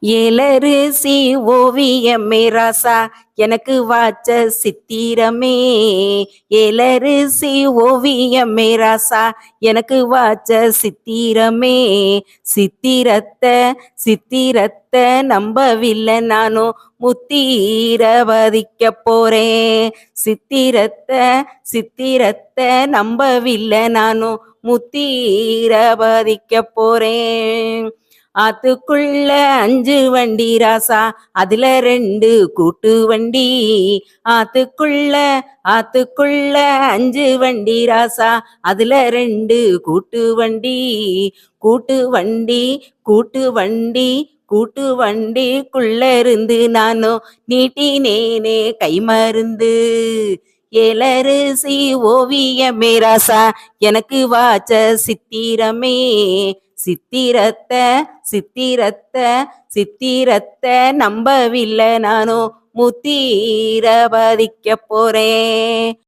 ஏலரிசி ஓவியமே ராசா எனக்கு வாச்ச சித்திரமே. ஏலரிசி ஓவியமே ராசா எனக்கு வாச்ச சித்திரமே. சித்திரத்த சித்திரத்தை நம்பவில்லை நானும் முத்தீரவதிக்க போறேன். சித்திரத்தை சித்திரத்தை நம்பவில்லை நானும் முத்தீரவதிக்க போறேன். ஆத்துக்குள்ள அஞ்சு வண்டி ராசா அதுல ரெண்டு கூட்டு வண்டி. ஆத்துக்குள்ள ஆத்துக்குள்ள அஞ்சு வண்டி ராசா அதுல ரெண்டு கூட்டு வண்டி. கூட்டு வண்டி கூட்டு வண்டி கூட்டு வண்டிக்குள்ள இருந்து நானும் நீட்டினேனே கை மருந்து ஏலரிசி ஓவியமே ராசா எனக்கு வாச்ச சித்திரமே. சித்திரத்தை சித்திரத்தை சித்திரத்தை நம்பவில்லை. நானும் முத்தீரபதிக்க போறேன்.